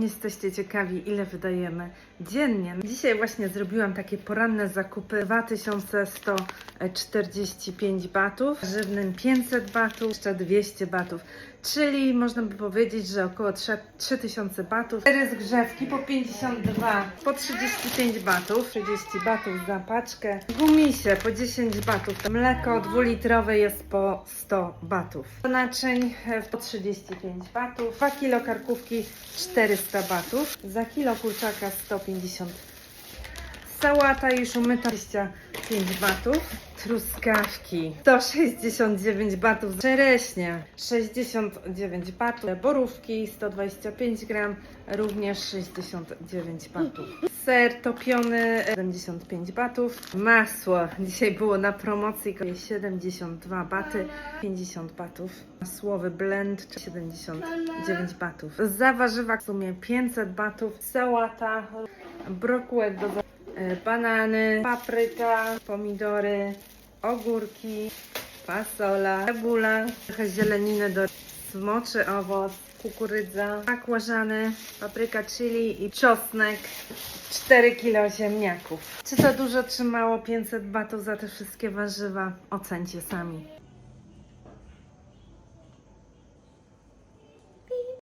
Jesteście ciekawi, ile wydajemy dziennie. Dzisiaj właśnie zrobiłam takie poranne zakupy 2145 batów, żywnym 500 batów, jeszcze 200 batów, czyli można by powiedzieć, że około 3 3000 batów. Cztery zgrzewki po 52, po 35 batów, 30 batów za paczkę. Gumisie po 10 batów, mleko dwulitrowe jest po 100 batów. Naczyń e, po 35 batów, 2 kilo karkówki 400 batów, za kilo kurczaka 150 Sałata już umyta 25 batów. Truskawki 169 batów. Czereśnie 69 batów. Borówki 125 gram również 69 batów. Ser topiony 75 batów. Masło dzisiaj było na promocji 72 baty 50 batów. Masłowy blend 79 batów. Za warzywa w sumie 500 batów. Sałata, brokułek do banany, papryka, pomidory, ogórki, fasola, cebula, trochę zieleniny do smoczy owoc, kukurydza, bakłażany, papryka chili i czosnek. 4 kg ziemniaków. Czy to dużo, czy mało? 500 batów za te wszystkie warzywa? Ocencie sami.